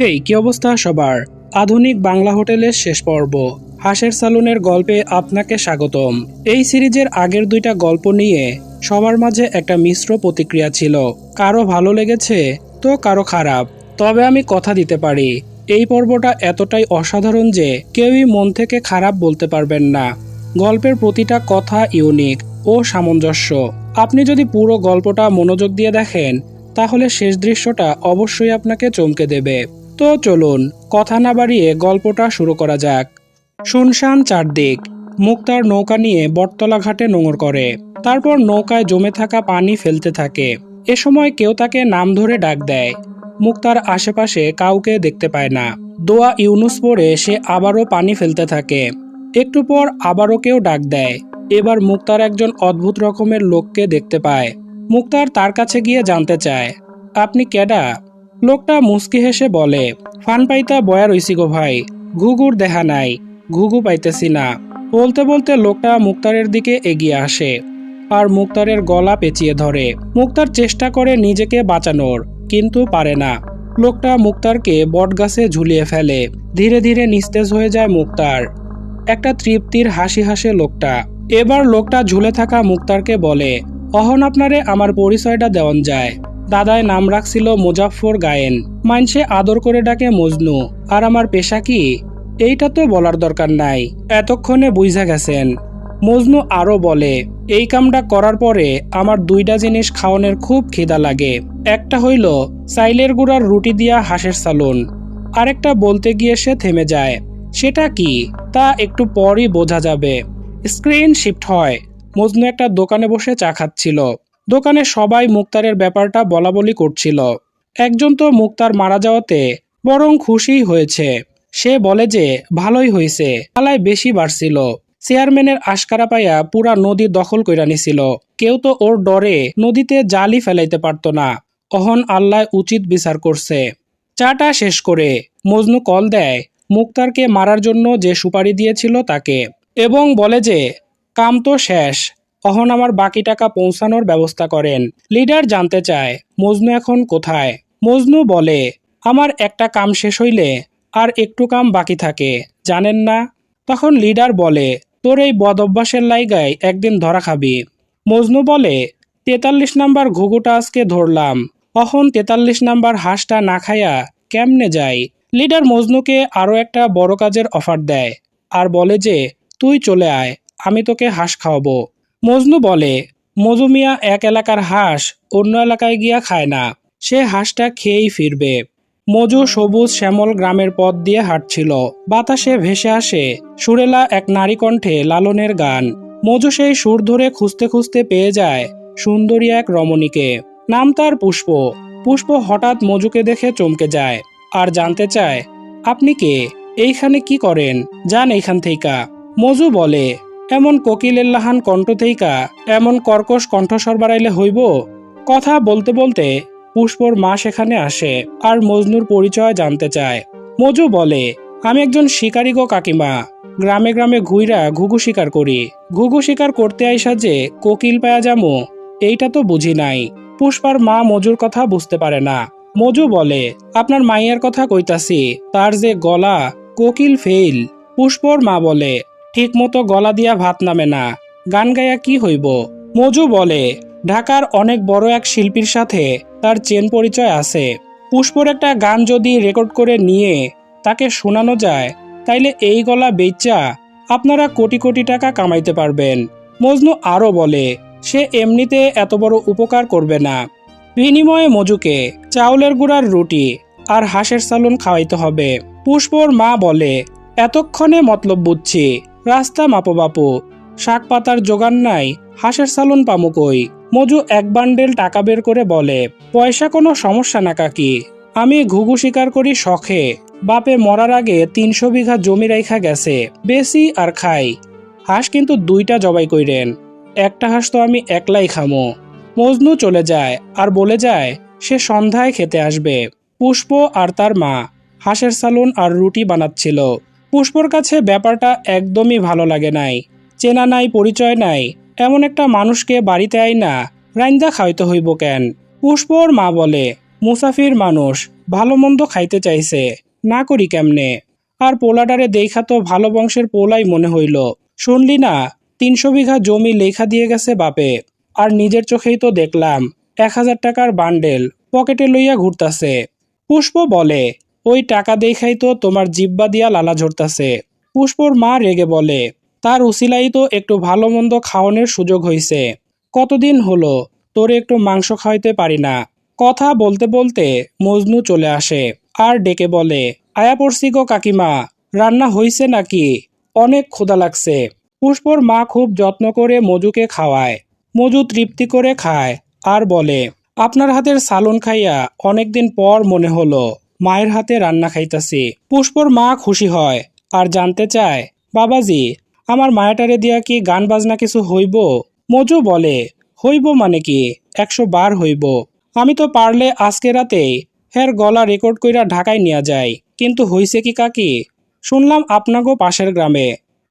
হেই কি অবস্থা সবার? আধুনিক বাংলা হোটেলের শেষ পর্ব। হাঁসের সালুনের গল্পে আপনাকে স্বাগতম। এই সিরিজের আগের দুইটা গল্প নিয়ে সবার মাঝে একটা মিশ্র প্রতিক্রিয়া ছিল। কারও ভালো লেগেছে তো কারও খারাপ। তবে আমি কথা দিতে পারি। এই পর্বটা এতটাই অসাধারণ যে কেউই মন থেকে খারাপ বলতে পারবেন না। গল্পের প্রতিটা কথা ইউনিক ও সামঞ্জস্য। আপনি যদি পুরো গল্পটা মনোযোগ দিয়ে দেখেন তাহলে শেষ দৃশ্যটা অবশ্যই আপনাকে চমকে দেবে। তো চলুন, কথা না বাড়িয়ে গল্পটা শুরু করা যাক। শুনশান চারদিক, মুক্তার নৌকা নিয়ে বটতলা ঘাটে নোঙর করে। তারপর নৌকায় জমে থাকা পানি ফেলতে থাকে। এ সময় কেউ তাকে নাম ধরে ডাক দেয়। মুক্তার আশেপাশে কাউকে দেখতে পায় না। দোয়া ইউনুস পরে সে আবারও পানি ফেলতে থাকে। একটু পর আবারও কেউ ডাক দেয়। এবার মুক্তার একজন অদ্ভুত রকমের লোককে দেখতে পায়। মুক্তার তার কাছে গিয়ে জানতে চায়, আপনি কেডা? লোকটা মুস্কি হেসে বলে, ফান পাইতা বয়া রইছি গো ভাই, ঘুঘুর দেহা নাই, ঘুঘু পাইতেছি না। বলতে বলতে লোকটা মুক্তারের দিকে এগিয়ে আসে আর মুক্তারের গলা পেঁচিয়ে ধরে। মুক্তার চেষ্টা করে নিজেকে বাঁচানোর, কিন্তু পারে না। লোকটা মুক্তারকে বটগাছে ঝুলিয়ে ফেলে। ধীরে ধীরে নিস্তেজ হয়ে যায় মুক্তার। একটা তৃপ্তির হাসি হাসে লোকটা। এবার লোকটা ঝুলে থাকা মুক্তারকে বলে অহন আপনারে আমার পরিচয়টা দেওয়ান যায়। দাদায় নাম রাখছিল মুজাফর গায়েন। মানসে আদর করে ডাকে মজনু, আর আমার পেশা কি? এইটা তো বলার দরকার নাই। এতক্ষণে বুঝা গেছেন। মজনু আরও বলে, এই কামটা করার পরে আমার দুইটা জিনিস খাওয়ানোর খুব খিদা লাগে। একটা হইল চাইলের গুঁড়ার রুটি দিয়া হাঁসের সালুন আরেকটা বলতে গিয়ে সে থেমে যায়। সেটা কি? তা একটু পরই বোঝা যাবে। স্ক্রিন শিফট হয়। মজনু একটা দোকানে বসে চা খাচ্ছিল। দোকানে সবাই মুক্তারের ব্যাপারটা বলা বলি করছিল। একজন তো মুক্তার মারা যাওয়াতে বরং খুশিই হয়েছে। সে বলে যে, ভালোই হয়েছে। পালায় বেশি বাড়ছিল। চেয়ারম্যানের আশকারা পাইয়া পুরা নদী দখল কইরা নিছিল। কেউ তো ওর ডরে নদীতে জালি ফেলাইতে পারতো না। অহন আল্লাহ উচিত বিচার করছে। চাটা শেষ করে মজনু কল দেয় মুক্তারকে মারার জন্য যে সুপারি দিয়েছিল তাকে এবং বলে যে কাম তো শেষ। অহন আমার বাকি টাকা পৌঁছানোর ব্যবস্থা করেন। লিডার জানতে চায়, মজনু এখন কোথায়? মজনু বলে, আমার একটা কাম শেষ হইলে আর একটু কাম বাকি থাকে, জানেন না? তখন লিডার বলে, তোর এই বদ অভ্যাসের লাইগায় একদিন ধরা খাবি। মজনু বলে, তেতাল্লিশ নাম্বার ঘুঘুটা আজকে ধরলাম। অহন তেতাল্লিশ নাম্বার হাঁসটা না খাইয়া কেমনে যাই লিডার মজনুকে আরও একটা বড় কাজের অফার দেয় আর বলে যে, তুই চলে আয়। আমি তোকে হাঁস খাওয়াবো। মজনু বলে মজুমিয়া এক এলাকার হাঁস, অন্য এলাকায় গিয়া খায় না। সে হাঁসটা খেয়েই ফিরবে। মজু সবুজ শ্যামল গ্রামের পথ দিয়ে হাঁটছিল। বাতাসে ভেসে আসে সুরেলা এক নারী কণ্ঠে লালনের গান। মজু সেই সুর ধরে খুঁজতে খুঁজতে পেয়ে যায় সুন্দরী এক রমণীকে। নাম তার পুষ্প। পুষ্প হঠাৎ মজুকে দেখে চমকে যায় আর জানতে চায়, আপনি কে? এইখানে কি করেন? যান এইখান থেইকা। মজু বলে এমন কোকিলের লাহান কণ্ঠ থেইকা, এমন কর্কশ কণ্ঠস্বর বাড়াইলে হইব? কথা বলতে বলতে পুষ্পর মা সেখানে আসে আর মজনুর পরিচয় জানতে চায়। মজু বলে, আমি একজন শিকারী গো কাকিমা। গ্রামে গ্রামে ঘুইরা ঘুঘু শিকার করি। ঘুঘু শিকার করতে আইসা যে কোকিল পায়া যামু, এইটা তো বুঝি নাই। পুষ্পার মা মজুর কথা বুঝতে পারে না। মজু বলে, আপনার মাইয়ের কথা কইতাছি, তার যে গলা কোকিল ফেইল। পুষ্পর মা বলে ঠিক মতো গলা দিয়া ভাত নামে না। গান গায়া কি হইব? মজু বলে, ঢাকার অনেক বড় এক শিল্পীর সাথে তার চেন পরিচয় আছে। পুষ্পর একটা গান যদি রেকর্ড করে নিয়ে তাকে শোনানো যায়, তাইলে এই গলা বেচা আপনারা কোটি কোটি টাকা কামাইতে পারবেন। মজনু আরও বলে, সে এমনিতে এত বড় উপকার করবে না। বিনিময়ে মজুকে চাউলের গুঁড়ার রুটি আর হাঁসের সালুন খাওয়াইতে হবে। পুষ্পর মা বলে, এতক্ষণে মতলব বুঝছি। রাস্তা মাপো বাপু। শাক পাতার জোগান নাই, হাঁসের সালুন পামু কই? মজু এক বান্ডেল টাকা বের করে বলে, পয়সা কোনো সমস্যা না কাকি। আমি ঘুঘু শিকার করি শখে। বাপে মরার আগে তিনশো বিঘা জমি রাইখা গেছে, বেশি আর খাই। হাঁস কিন্তু দুইটা জবাই কইরেন, একটা হাঁস তো আমি একলাই খামো। মজনু চলে যায় আর বলে যায়, সে সন্ধ্যায় খেতে আসবে। পুষ্প আর তার মা, হাঁসের সালুন আর রুটি বানাচ্ছিল। পুষ্পর কাছে ব্যাপারটা একদমই ভালো লাগে নাই। চেনা নাই, পরিচয় নাই। এমন একটা মানুষকে বাড়িতে আই না, রাইন্দা খাইতে হইব কেন? পুষ্পর মা বলে, মুসাফির মানুষ, ভালো মন্দ খাইতে চাইছে, না করি কেমনে? আর পোলাডারে দেখা তো ভালো বংশের পোলাই মনে হইল। শুনলি না, তিনশো বিঘা জমি লেখা দিয়ে গেছে বাপে। আর নিজের চোখেই তো দেখলাম, এক হাজার টাকার বান্ডেল পকেটে লইয়া ঘুরতাছে। পুষ্প বলে ওই টাকা দেখাই তো তোমার জিব্বা দিয়া লালা ঝরতাছে। পুষ্পর মা রেগে বলে, তার উসিলাই তো একটু ভালো মন্দ খাওয়ানোর সুযোগ হইছে। কতদিন হলো? তোরে একটু মাংস খাওয়াইতে পারি না। কথা বলতে বলতে মজনু চলে আসে আর ডেকে বলে, আয়া পড়ছি গো কাকিমা, রান্না হইছে নাকি? অনেক ক্ষুধা লাগছে। পুষ্পর মা খুব যত্ন করে মজুকে খাওয়ায়। মজু তৃপ্তি করে খায় আর বলে, আপনার হাতের সালন খাইয়া অনেকদিন পর মনে হলো মায়ের হাতে রান্না খাইতাছি। পুষ্পর মা খুশি হয় আর জানতে চায়, বাবাজি, আমার মায়াটারে দিয়া কি গান বাজনা কিছু হইব? মজু বলে, হইব মানে কি? একশো বার হইব। আমি তো পারলে আজকে রাতেই হের গলা রেকর্ড কইরা ঢাকায় নিয়ে যাই। কিন্তু হইছে কি কাকি? শুনলাম আপনাগো পাশের গ্রামে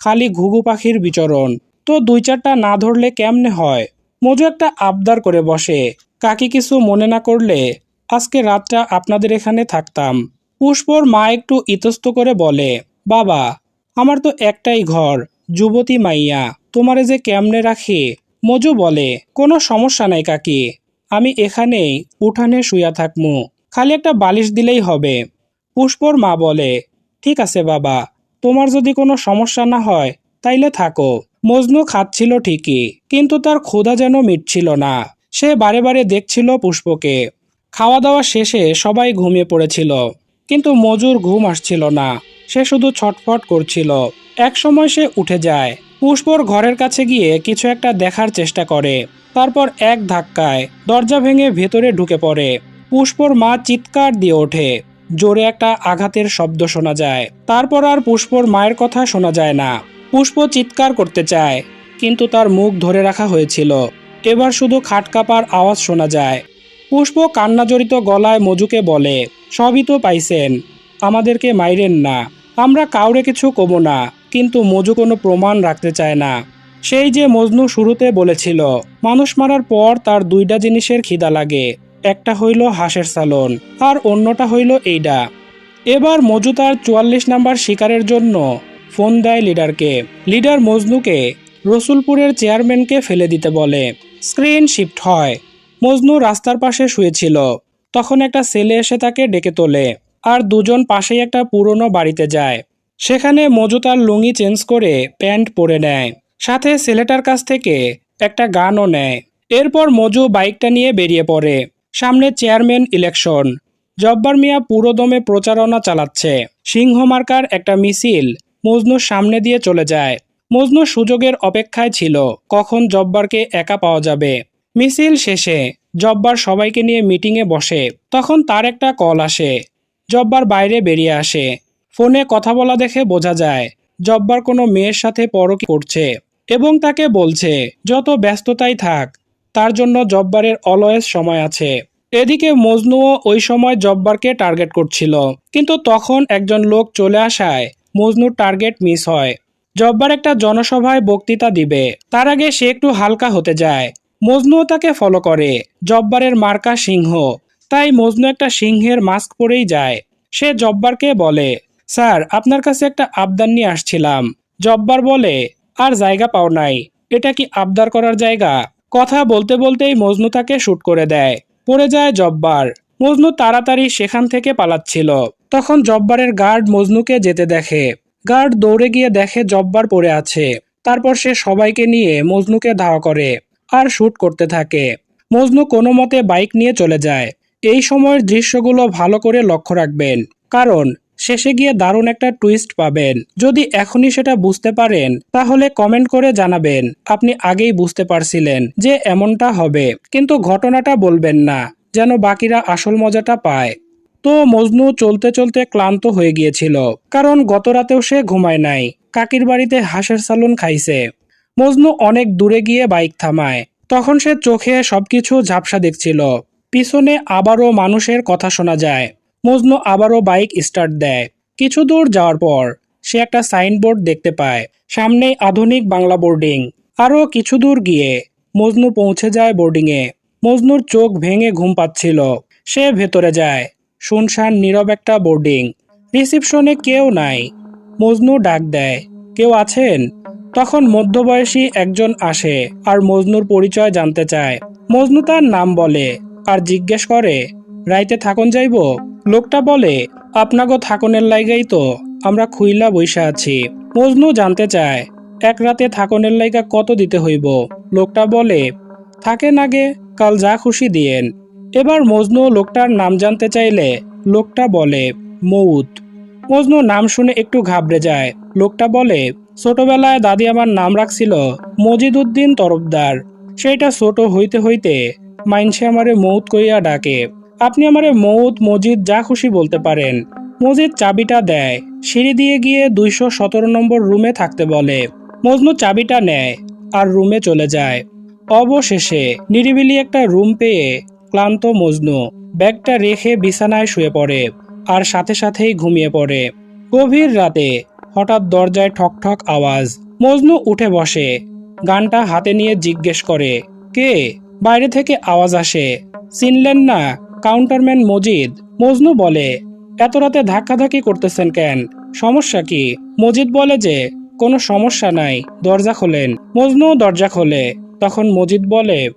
খালি ঘুঘু পাখির বিচরণ। তো দুই চারটা না ধরলে কেমনে হয়? মজু একটা আবদার করে বসে, কাকি কিছু মনে না করলে আজকে রাতটা আপনাদের এখানে থাকতাম। পুষ্পর মা একটু ইতস্ত করে বলে, বাবা, আমার তো একটাই ঘর, যুবতী মাইয়া, তোমারে যে কেমনে রাখি? মজু বলে, কোনো সমস্যা নাই কাকি, আমি এখানেই উঠানে শুয়া থাকমু, খালি একটা বালিশ দিলেই হবে। পুষ্পর মা বলে, ঠিক আছে বাবা, তোমার যদি কোনো সমস্যা না হয়, তাইলে থাকো। মজনু খাচ্ছিল ঠিকই, কিন্তু তার ক্ষুধা যেন মিটছিল না। সে বারে বারে দেখছিল পুষ্পকে। খাওয়া দাওয়া শেষে সবাই ঘুমিয়ে পড়েছিল। কিন্তু মজুর ঘুম আসছিল না। সে শুধু ছটফট করছিল। এক সময় সে উঠে যায়। পুষ্পর ঘরের কাছে গিয়ে কিছু একটা দেখার চেষ্টা করে। তারপর এক ধাক্কায় দরজা ভেঙে ভেতরে ঢুকে পড়ে। পুষ্পর মা চিৎকার দিয়ে ওঠে। জোরে একটা আঘাতের শব্দ শোনা যায়। তারপর আর পুষ্পর মায়ের কথা শোনা যায় না। পুষ্প চিৎকার করতে চায়, কিন্তু তার মুখ ধরে রাখা হয়েছিল। এবার শুধু খাট কাঁপার আওয়াজ শোনা যায়। পুষ্প কান্নাজড়িত গলায় মজুকে বলে, সবই তো পাইছেন, আমাদেরকে মাইরেন না। আমরা কাউরে কিছু কব না, কিন্তু মজু কোনো প্রমাণ রাখতে চায় না। সেই যে মজনু শুরুতে বলেছিল, মানুষ মারার পর তার দুইটা জিনিসের খিদা লাগে, একটা হইল হাঁসের সালন, আর অন্যটা হইল এইডা। এবার মজু তার চুয়াল্লিশ নাম্বার শিকারের জন্য ফোন দেয় লিডারকে। লিডার মজনুকে রসুলপুরের চেয়ারম্যানকে ফেলে দিতে বলে, স্ক্রিন শিফট হয় মজনু রাস্তার পাশে শুয়েছিল। তখন একটা ছেলে এসে তাকে ডেকে তোলে আর দুজন পাশেই একটা পুরনো বাড়িতে যায়। সেখানে মজু তার লুঙ্গি চেঞ্জ করে প্যান্ট পরে নেয়। সাথে ছেলেটার কাছ থেকে একটা গানও নেয়। এরপর মজু বাইকটা নিয়ে বেরিয়ে পড়ে। সামনে চেয়ারম্যান ইলেকশন। জব্বার মিয়া পুরোদমে প্রচারণা চালাচ্ছে। সিংহ মার্কার একটা মিছিল মজনুর সামনে দিয়ে চলে যায়। মজনু সুযোগের অপেক্ষায় ছিল, কখন জব্বারকে একা পাওয়া যাবে। মিছিল শেষে জব্বার সবাইকে নিয়ে মিটিংয়ে বসে তখন তার একটা কল আসে। জব্বার বাইরে বেরিয়ে আসে। ফোনে কথা বলা দেখে বোঝা যায়, জব্বার কোনো মেয়ের সাথে পরকি করছে এবং তাকে বলছে, যত ব্যস্ততাই থাক, তার জন্য জব্বারের অলয়েস সময় আছে। এদিকে মজনুও ওই সময় জব্বারকে টার্গেট করছিল, কিন্তু তখন একজন লোক চলে আসায় মজনুর টার্গেট মিস হয়। জব্বার একটা জনসভায় বক্তৃতা দিবে, তার আগে সে একটু হালকা হতে যায়। মজনুও তাকে ফলো করে। জব্বারের মার্কা সিংহ। তাই মজনু একটা সিংহের মাস্ক পরেই যায়। সে জব্বারকে বলে, স্যার, আপনার কাছে একটা আবদার নিয়ে আসছিলাম। জব্বার বলে, আর জায়গা পাও নাই। এটা কি আবদার করার জায়গা? কথা বলতে বলতেই মজনু তাকে শ্যুট করে দেয়। পড়ে যায় জব্বার। মজনু তাড়াতাড়ি সেখান থেকে পালাচ্ছিল। তখন জব্বারের গার্ড মজনুকে যেতে দেখে। গার্ড দৌড়ে গিয়ে দেখে জব্বার পড়ে আছে। তারপর সে সবাইকে নিয়ে মজনুকে ধাওয়া করে। আর শ্যুট করতে থাকে। মজনু কোনো মতে বাইক নিয়ে চলে যায়। এই সময়ের দৃশ্যগুলো ভালো করে লক্ষ্য রাখবেন। কারণ, শেষে গিয়ে দারুণ একটা টুইস্ট পাবেন। যদি এখনই সেটা বুঝতে পারেন, তাহলে কমেন্ট করে জানাবেন, আপনি আগেই বুঝতে পারছিলেন যে এমনটা হবে। কিন্তু ঘটনাটা বলবেন না, যেন বাকিরা আসল মজাটা পায়। তো মজনু চলতে চলতে ক্লান্ত হয়ে গিয়েছিল, কারণ গত রাতেও সে ঘুমায় নাই। কাকির বাড়িতে হাঁসের সালুন খাইছে। মজনু অনেক দূরে গিয়ে বাইক থামায়। তখন সে চোখে সবকিছু ঝাপসা দেখছিল। পিছনে আবারও মানুষের কথা শোনা যায়। মজনু আবারও বাইক স্টার্ট দেয়। কিছু দূর যাওয়ার পর সে একটা সাইনবোর্ড দেখতে পায়। সামনে আধুনিক বাংলা বোর্ডিং। আরও কিছু দূর গিয়ে মজনু পৌঁছে যায় বোর্ডিংয়ে মজনুর চোখ ভেঙে ঘুম পাচ্ছিল। সে ভেতরে যায়। শুনশান নীরব একটা বোর্ডিং। রিসিপশনে কেউ নাই। মজনু ডাক দেয়, কেউ আছেন? তখন মধ্যবয়সী একজন আসে আর মজনুর পরিচয় জানতে চায়। মজনু তার নাম বলে আর জিজ্ঞেস করে, রাইতে থাকুন যাইব? লোকটা বলে, আপনাগো থাকনের লাইগাই তো, আমরা খুইলা বইসা আছি। মজনু জানতে চায়, এক রাতে থাকনের লাইগা কত দিতে হইব? লোকটা বলে থাকেন আগে কাল যা খুশি দিয়েন। এবার মজনু লোকটার নাম জানতে চাইলে, লোকটা বলে, মৌত। মজনু নাম শুনে একটু ঘাবড়ে যায়। লোকটা বলে, ছোটবেলায় দাদি আমার নাম রাখছিল মজিদ উদ্দিন তরফদার। সেইটা ছোট হইতে হইতে মাইনসে আমারে মৌত কইয়া ডাকে। আপনি আমারে মৌত, মজিদ যা খুশি বলতে পারেন। মজিদ চাবিটা দেয়। সিঁড়ি দিয়ে গিয়ে দুইশো সতেরো নম্বর রুমে থাকতে বলে। মজনু চাবিটা নেয় আর রুমে চলে যায়। অবশেষে নিরিবিলি একটা রুম পেয়ে ক্লান্ত মজনু ব্যাগটা রেখে বিছানায় শুয়ে পড়ে। আর সাথে সাথেই ঘুমিয়ে পড়ে। গভীর রাতে হঠাৎ দরজায় ঠক ঠক আওয়াজ। মজনু উঠে বসে। গানটা হাতে নিয়ে জিজ্ঞেস করে, কে? বাইরে থেকে আওয়াজ আসে। চিনলেন না? কাউন্টারম্যান মজিদ? মজনু বলে, এত রাতে ধাক্কাধাক্কি করতেছেন কেন? সমস্যা কি? মজিদ বলে যে, কোনো সমস্যা নাই, দরজা খোলেন। মজনু দরজা খোলে। তখন মজিদ বলে,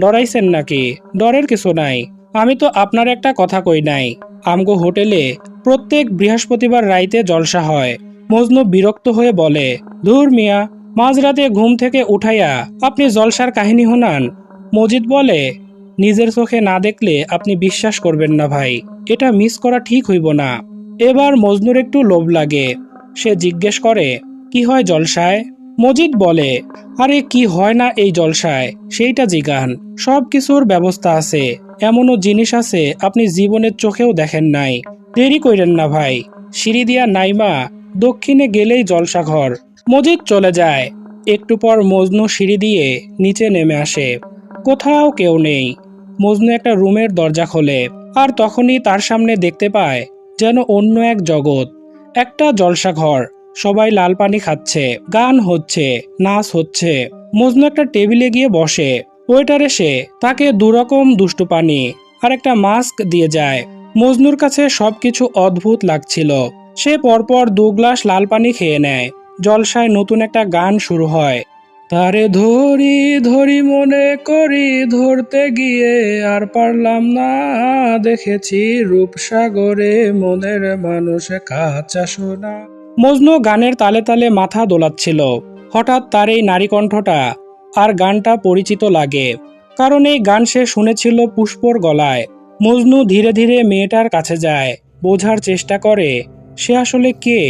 ডরাইছেন নাকি? ডরের কিছু নাই। আমি তো আপনার একটা কথা কই নাই। আমগো হোটেলে প্রত্যেক বৃহস্পতিবার রাইতে জলসা হয়। মজনু বিরক্ত হয়ে বলে, ধুর মিয়া, মাঝরাতে ঘুম থেকে উঠাইয়া আপনি জলসার কাহিনী শোনান। মজিদ বলে, নিজের চোখে না দেখলে আপনি বিশ্বাস করবেন না ভাই, এটা মিস করা ঠিক হইব না। এবার মজনুর একটু লোভ লাগে। সে জিজ্ঞেস করে, কি হয় জলসায়? মজিদ বলে, আরে কি হয় না এই জলসায়, সেইটা জিগান সব কিছুর ব্যবস্থা আছে। এমনও জিনিস আছে আপনি জীবনের চোখেও দেখেন নাই। দেরি কইরেন না ভাই। সিঁড়ি দিয়া নাইমা দক্ষিণে গেলেই জলসা ঘর মজিদ চলে যায়। একটু পর মজনু সিঁড়ি দিয়ে নিচে নেমে আসে। কোথাও কেউ নেই। মজনু একটা রুমের দরজা খোলে আর তখনই তার সামনে দেখতে পায় যেন অন্য এক জগৎ। একটা জলসা ঘর সবাই লাল পানি খাচ্ছে, গান হচ্ছে, নাচ হচ্ছে। মজনু একটা টেবিলে গিয়ে বসে। ওয়েটার এসে তাকে দুরকম দুষ্টু পানি আর একটা মাস্ক দিয়ে যায়। মজনুর কাছে সবকিছু অদ্ভুত লাগছিল। সে পরপর দু গ্লাস লাল পানি খেয়ে নেয়। জলসায় নতুন একটা গান শুরু হয়। তারে ধরি ধরি মনে করি, ধরতে গিয়ে আর পারলাম না। দেখেছি রূপসাগরে মনের মানুষ কাঁচা সোনা। মজনু গানের তালে তালে মাথা দোলাচ্ছিল। হঠাৎ তার এই নারী কণ্ঠটা আর গানটা পরিচিত লাগে। কারণ এই গান সে শুনেছিল পুষ্পর গলায়। মজনু ধীরে ধীরে মেয়েটার কাছে যায়, বোঝার চেষ্টা করে, সে আসলে কে?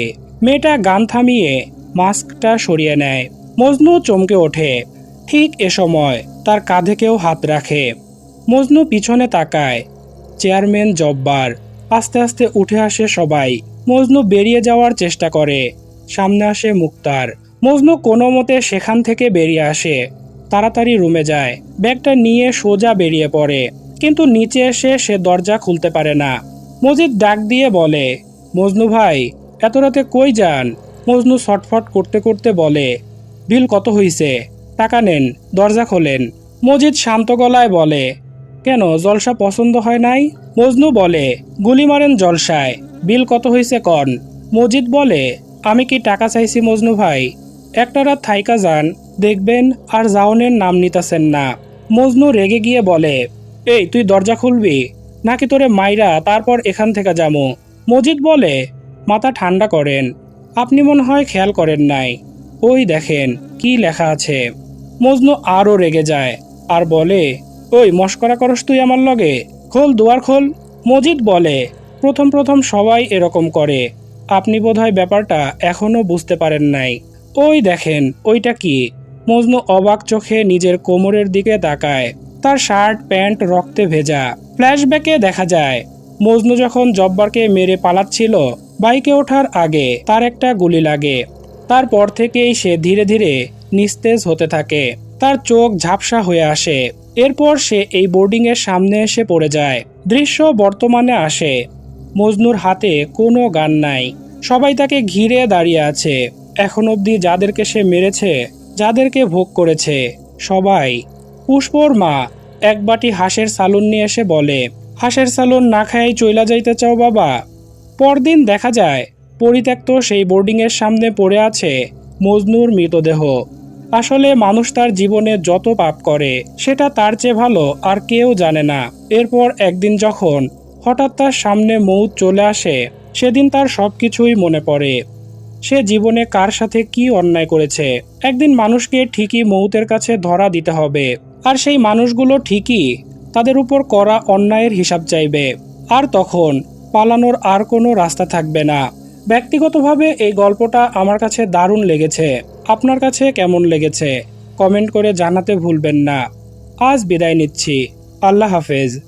মেয়েটা গান থামিয়ে মাস্কটা সরিয়ে নেয়। মজনু চমকে ওঠে। ঠিক এ সময় তার কাঁধে কেউ হাত রাখে। মজনু পিছনে তাকায়। চেয়ারম্যান জব্বার। আস্তে আস্তে উঠে আসে সবাই। মজনু বেরিয়ে যাওয়ার চেষ্টা করে। সামনে আসে মুক্তার। মজনু কোনো মতে সেখান থেকে বেরিয়ে আসে। তাড়াতাড়ি রুমে যায়। ব্যাগটা নিয়ে সোজা বেরিয়ে পড়ে। কিন্তু নিচে এসে সে দরজা খুলতে পারে না। মজিদ ডাক দিয়ে বলে, মজনু ভাই, এত রাতে কই যান? মজনু ছটফট করতে করতে বলে, বিল কত হইছে? টাকা নেন, দরজা খোলেন। মজিদ শান্ত গলায় বলে, কেন, জলসা পছন্দ হয় নাই? মজনু বলে, গুলি মারেন জলসায়, বিল কত হইছে কন? মজিদ বলে, আমি কি টাকা চাইছি মজনু ভাই? একটা রাত থাইকা যান, দেখবেন আর জাওনের নাম নিতেছেন না। মজনু রেগে গিয়ে বলে, এই, তুই দরজা খুলবি? নাকি তোরে মাইরা তারপর এখান থেকে যামু? মজিদ বলে, মাথা ঠান্ডা করেন। আপনি মনে হয় খেয়াল করেন নাই। ওই দেখেন, কি লেখা আছে। মজনু আরও রেগে যায় আর বলে, ওই, মস্করা করস তুই আমার লগে? খোল, দুয়ার খোল। মজিদ বলে, প্রথম প্রথম সবাই এরকম করে। আপনি বোধহয় ব্যাপারটা এখনও বুঝতে পারেন নাই। ওই দেখেন, ওইটা কি? মজনু অবাক চোখে নিজের কোমরের দিকে তাকায়। তার শার্ট, প্যান্ট রক্তে ভেজা। ফ্ল্যাশব্যাকে দেখা যায়, মজনু যখন জব্বারকে মেরে পালাচ্ছিল, বাইকে ওঠার আগে তার একটা গুলি লাগে। তারপর থেকেই সে ধীরে ধীরে নিস্তেজ হতে থাকে। তার চোখ ঝাপসা হয়ে আসে। এরপর সে এই বোর্ডিং এর সামনে এসে পড়ে যায়। দৃশ্য বর্তমানে আসে। মজনুর হাতে কোনো গান নাই। সবাই তাকে ঘিরে দাঁড়িয়ে আছে। এখন অবধি যাদেরকে সে মেরেছে, যাদেরকে ভোগ করেছে, সবাই, পুষ্পর মা, এক বাটি হাঁসের সালুন নিয়ে এসে বলে, হাঁসের সালুন না খায়াই চইলা যাইতে চাও বাবা? পরদিন দেখা যায়, পরিত্যক্ত সেই বোর্ডিংয়ের সামনে পড়ে আছে মজনুর মৃতদেহ। আসলে মানুষ তার জীবনে যত পাপ করে, সেটা তার চেয়ে ভালো আর কেউ জানে না। এরপর একদিন যখন হঠাৎ তার সামনে মৌত চলে আসে, সেদিন তার সবকিছুই মনে পড়ে। সে জীবনে কার সাথে কি অন্যায় করেছে? একদিন মানুষকে ঠিকই মৌতের কাছে ধরা দিতে হবে। আর সেই মানুষগুলো ঠিকই তাদের উপর করা অন্যায়ের হিসাব চাইবে। আর তখন পালানোর আর কোনো রাস্তা থাকবে না। ব্যক্তিগতভাবে এই গল্পটা আমার কাছে দারুণ লেগেছে। আপনার কাছে কেমন লেগেছে? কমেন্ট করে জানাতে ভুলবেন না। আজ বিদায় নিচ্ছি। আল্লাহ হাফেজ।